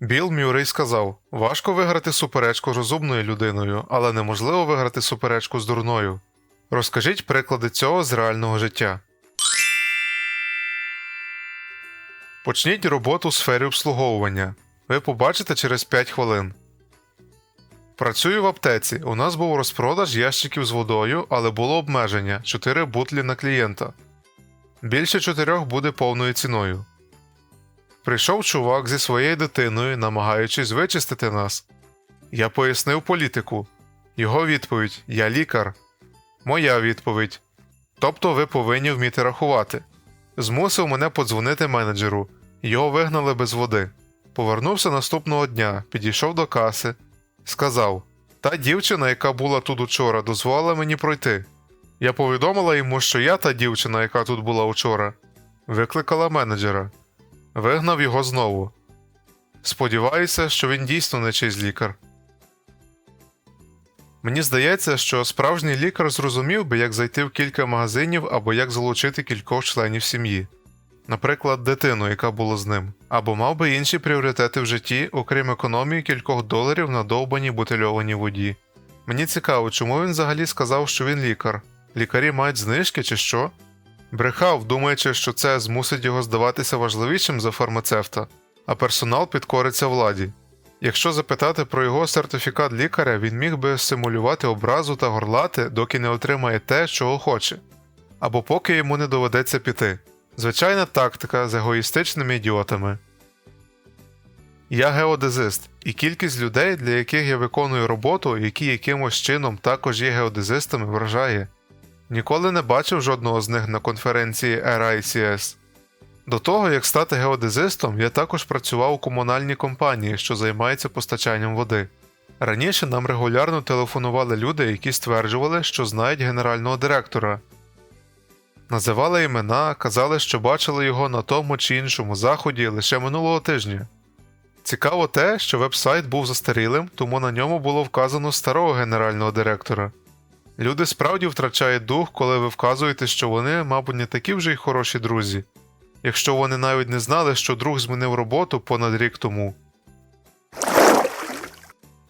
Біл Мюррей сказав: важко виграти суперечку розумною людиною, але неможливо виграти суперечку з дурною. Розкажіть приклади цього з реального життя. Почніть роботу у сфері обслуговування. Ви побачите через 5 хвилин. Працюю в аптеці. У нас був розпродаж ящиків з водою, але було обмеження 4 бутлі на клієнта. Більше 4 буде повною ціною. Прийшов чувак зі своєю дитиною, намагаючись вичистити нас. Я пояснив політику. Його відповідь Я лікар. Моя відповідь. Тобто ви повинні вміти рахувати. Змусив мене подзвонити менеджеру. Його вигнали без води. Повернувся наступного дня, підійшов до каси. Сказав: Та дівчина, яка була тут учора, дозволила мені пройти. Я повідомила йому, що я та дівчина, яка тут була учора. Викликала менеджера. Вигнав його знову. Сподіваюся, що він дійсно не чийсь лікар. Мені здається, що справжній лікар зрозумів би, як зайти в кілька магазинів або як залучити кількох членів сім'ї, наприклад, дитину, яка була з ним, або мав би інші пріоритети в житті, окрім економії кількох доларів на довбаній бутильованій воді. Мені цікаво, чому він взагалі сказав, що він лікар. Лікарі мають знижки чи що? Брехав, думаючи, що це змусить його здаватися важливішим за фармацевта, а персонал підкориться владі. Якщо запитати про його сертифікат лікаря, він міг би симулювати образу та горлати, доки не отримає те, чого хоче, або поки йому не доведеться піти. Звичайна тактика з егоїстичними ідіотами. Я геодезист, і кількість людей, для яких я виконую роботу, які якимось чином також є геодезистами, вражає. Ніколи не бачив жодного з них на конференції RICS. До того, як стати геодезистом, я також працював у комунальній компанії, що займається постачанням води. Раніше нам регулярно телефонували люди, які стверджували, що знають генерального директора. Називали імена, казали, що бачили його на тому чи іншому заході лише минулого тижня. Цікаво те, що веб-сайт був застарілим, тому на ньому було вказано старого генерального директора. Люди справді втрачають дух, коли ви вказуєте, що вони, мабуть, не такі вже й хороші друзі, якщо вони навіть не знали, що друг змінив роботу понад рік тому.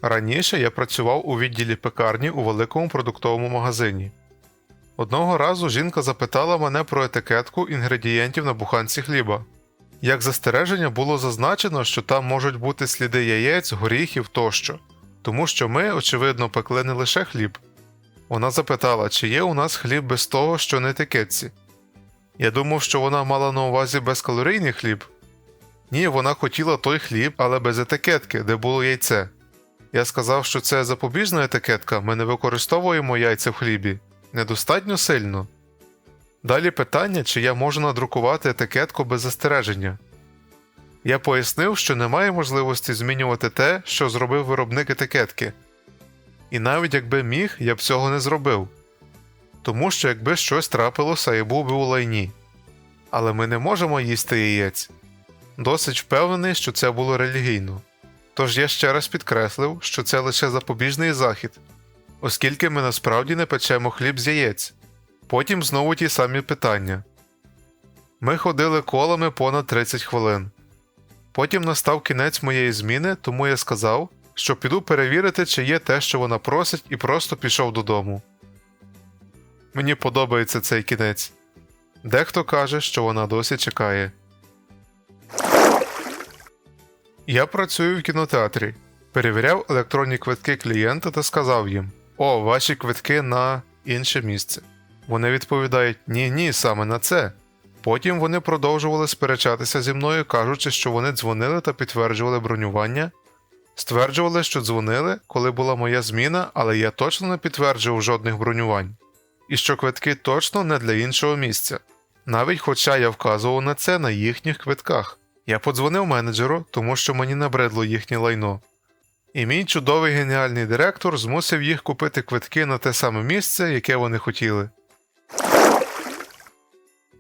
Раніше я працював у відділі пекарні у великому продуктовому магазині. Одного разу жінка запитала мене про етикетку інгредієнтів на буханці хліба. Як застереження було зазначено, що там можуть бути сліди яєць, горіхів тощо, тому що ми, очевидно, пекли не лише хліб. Вона запитала, чи є у нас хліб без того, що на етикетці. Я думав, що вона мала на увазі безкалорійний хліб. Ні, вона хотіла той хліб, але без етикетки, де було яйце. Я сказав, що це запобіжна етикетка, ми не використовуємо яйця в хлібі. Недостатньо сильно. Далі питання, чи я можу надрукувати етикетку без застереження. Я пояснив, що немає можливості змінювати те, що зробив виробник етикетки. І навіть якби міг, я б цього не зробив. Тому що якби щось трапилося, я був би у лайні. Але ми не можемо їсти яєць. Досить впевнений, що це було релігійно. Тож я ще раз підкреслив, що це лише запобіжний захід, оскільки ми насправді не печемо хліб з яєць. Потім знову ті самі питання. Ми ходили колами понад 30 хвилин. Потім настав кінець моєї зміни, тому я сказав, що піду перевірити, чи є те, що вона просить, і просто пішов додому. Мені подобається цей кінець. Дехто каже, що вона досі чекає. Я працюю в кінотеатрі. Перевіряв електронні квитки клієнта та сказав їм: О, ваші квитки на інше місце. Вони відповідають: Ні, ні, саме на це. Потім вони продовжували сперечатися зі мною, кажучи, що вони дзвонили та підтверджували бронювання, стверджували, що дзвонили, коли була моя зміна, але я точно не підтверджував жодних бронювань, і що квитки точно не для іншого місця, навіть хоча я вказував на це на їхніх квитках. Я подзвонив менеджеру, тому що мені набридло їхнє лайно. І мій чудовий геніальний директор змусив їх купити квитки на те саме місце, яке вони хотіли.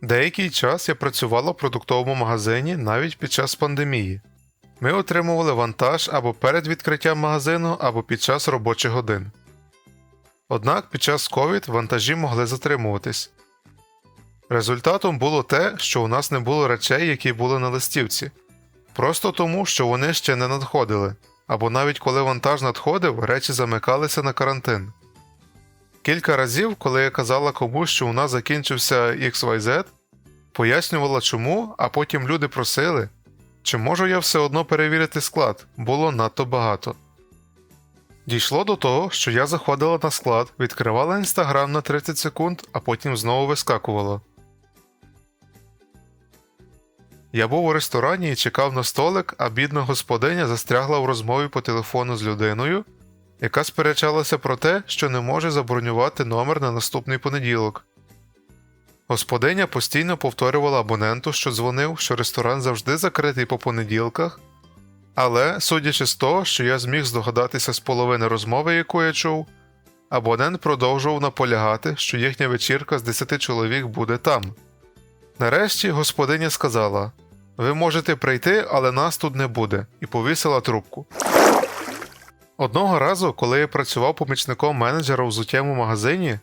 Деякий час я працювала в продуктовому магазині навіть під час пандемії. Ми отримували вантаж або перед відкриттям магазину, або під час робочих годин. Однак під час COVID вантажі могли затримуватись. Результатом було те, що у нас не було речей, які були на листівці. Просто тому, що вони ще не надходили, або навіть коли вантаж надходив, речі замикалися на карантин. Кілька разів, коли я казала комусь, що у нас закінчився XYZ, пояснювала чому, а потім люди просили, чи можу я все одно перевірити склад, було надто багато. Дійшло до того, що я заходила на склад, відкривала інстаграм на 30 секунд, а потім знову вискакувала. Я був у ресторані і чекав на столик, а бідна господиня застрягла в розмові по телефону з людиною, яка сперечалася про те, що не може забронювати номер на наступний понеділок. Господиня постійно повторювала абоненту, що дзвонив, що ресторан завжди закритий по понеділках, але, судячи з того, що я зміг здогадатися з половини розмови, яку я чув, абонент продовжував наполягати, що їхня вечірка з 10 чоловік буде там. Нарешті господиня сказала: Ви можете прийти, але нас тут не буде, і повісила трубку. Одного разу, коли я працював помічником менеджера у взуттєвому магазині,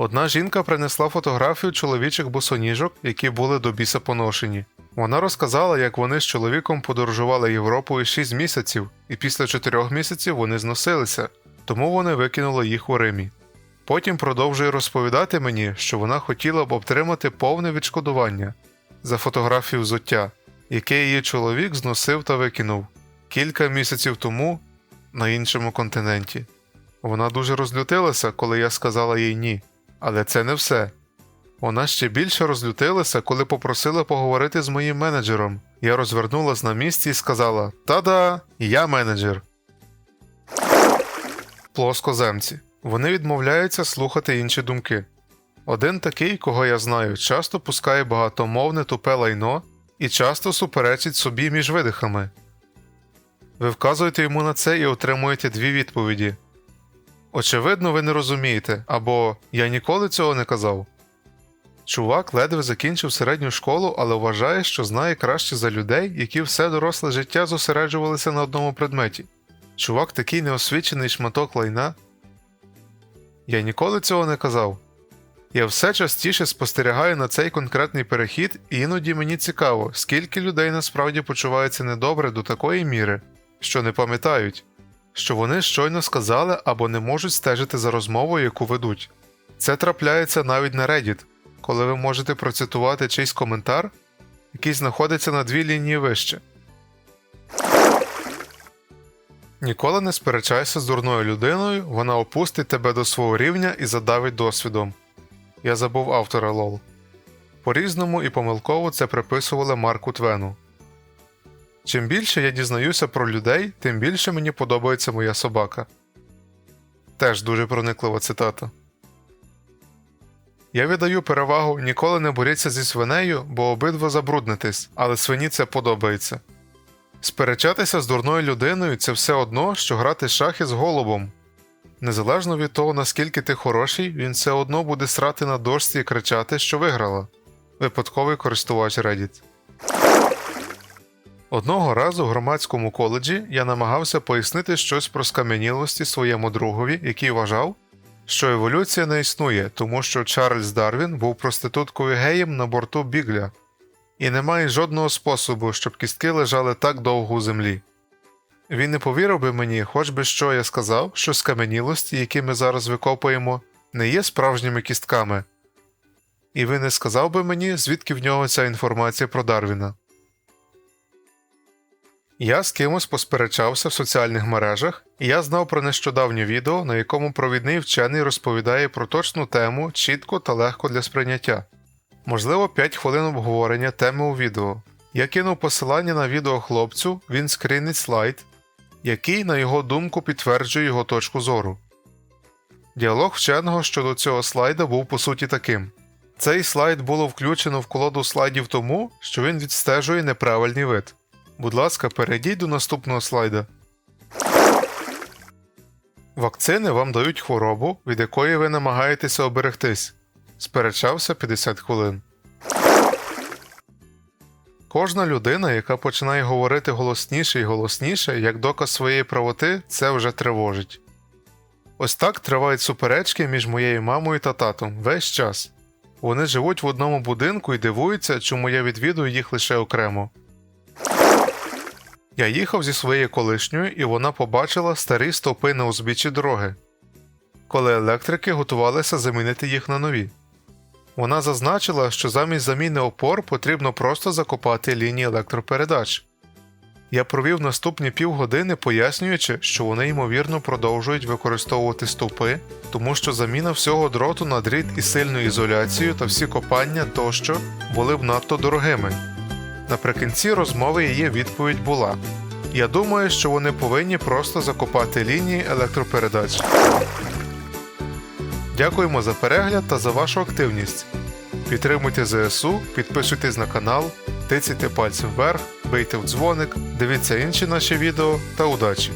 одна жінка принесла фотографію чоловічих босоніжок, які були до біса поношені. Вона розказала, як вони з чоловіком подорожували Європою 6 місяців, і після 4 місяців вони зносилися, тому вони викинули їх у Римі. Потім продовжує розповідати мені, що вона хотіла б отримати повне відшкодування за фотографію взуття, яке її чоловік зносив та викинув кілька місяців тому на іншому континенті. Вона дуже розлютилася, коли я сказала їй ні, але це не все. Вона ще більше розлютилася, коли попросила поговорити з моїм менеджером. Я розвернулась на місці і сказала: Та-да, я менеджер. Плоскоземці. Вони відмовляються слухати інші думки. Один такий, кого я знаю, часто пускає багатомовне тупе лайно і часто суперечить собі між видихами. Ви вказуєте йому на це і отримуєте дві відповіді. Очевидно, ви не розумієте, або Я ніколи цього не казав. Чувак ледве закінчив середню школу, але вважає, що знає краще за людей, які все доросле життя зосереджувалися на одному предметі. Чувак такий неосвічений шматок лайна. Я ніколи цього не казав. Я все частіше спостерігаю на цей конкретний перехід, і іноді мені цікаво, скільки людей насправді почуваються недобре до такої міри, що не пам'ятають, що вони щойно сказали або не можуть стежити за розмовою, яку ведуть. Це трапляється навіть на Reddit, коли ви можете процитувати чийсь коментар, який знаходиться на дві лінії вище. Ніколи не сперечайся з дурною людиною, вона опустить тебе до свого рівня і задавить досвідом. Я забув автора лол. По різному і помилково це приписували Марку Твену. Чим більше я дізнаюся про людей, тим більше мені подобається моя собака. Теж дуже прониклива цитата. Я віддаю перевагу ніколи не боріться зі свинею, бо обидва забруднитесь, але свині це подобається. Сперечатися з дурною людиною це все одно, що грати шахи з голубом. Незалежно від того, наскільки ти хороший, він все одно буде срати на дошці і кричати, що виграла. Випадковий користувач Reddit. Одного разу в громадському коледжі я намагався пояснити щось про скам'янілості своєму другові, який вважав, що еволюція не існує, тому що Чарльз Дарвін був проституткою геєм на борту бігля, і немає жодного способу, щоб кістки лежали так довго у землі. Він не повірив би мені, хоч би що я сказав, що скам'янілості, які ми зараз викопуємо, не є справжніми кістками, і він не сказав би мені, звідки в нього ця інформація про Дарвіна. Я з кимось посперечався в соціальних мережах, і я знав про нещодавнє відео, на якому провідний вчений розповідає про точну тему чітко та легко для сприйняття. Можливо, 5 хвилин обговорення теми у відео. Я кинув посилання на відео хлопцю, він скрінить слайд, який, на його думку, підтверджує його точку зору. Діалог вченого щодо цього слайда був по суті таким. Цей слайд було включено в колоду слайдів тому, що він відстежує неправильний вид. Будь ласка, перейдіть до наступного слайда. Вакцини вам дають хворобу, від якої ви намагаєтеся оберегтись. Сперечався 50 хвилин. Кожна людина, яка починає говорити голосніше і голосніше, як доказ своєї правоти, це вже тривожить. Ось так тривають суперечки між моєю мамою та татом весь час. Вони живуть в одному будинку і дивуються, чому я відвідую їх лише окремо. Я їхав зі своєю колишньою, і вона побачила старі стовпи на узбіччі дороги, коли електрики готувалися замінити їх на нові. Вона зазначила, що замість заміни опор потрібно просто закопати лінії електропередач. Я провів наступні півгодини, пояснюючи, що вони ймовірно продовжують використовувати стовпи, тому що заміна всього дроту на дріт із сильною ізоляцією та всі копання тощо були б надто дорогими. Наприкінці розмови її відповідь була: Я думаю, що вони повинні просто закопати лінії електропередач. Дякуємо за перегляд та за вашу активність. Підтримуйте ЗСУ, підписуйтесь на канал, тицяйте пальцем вверх, бийте в дзвоник, дивіться інші наші відео та удачі!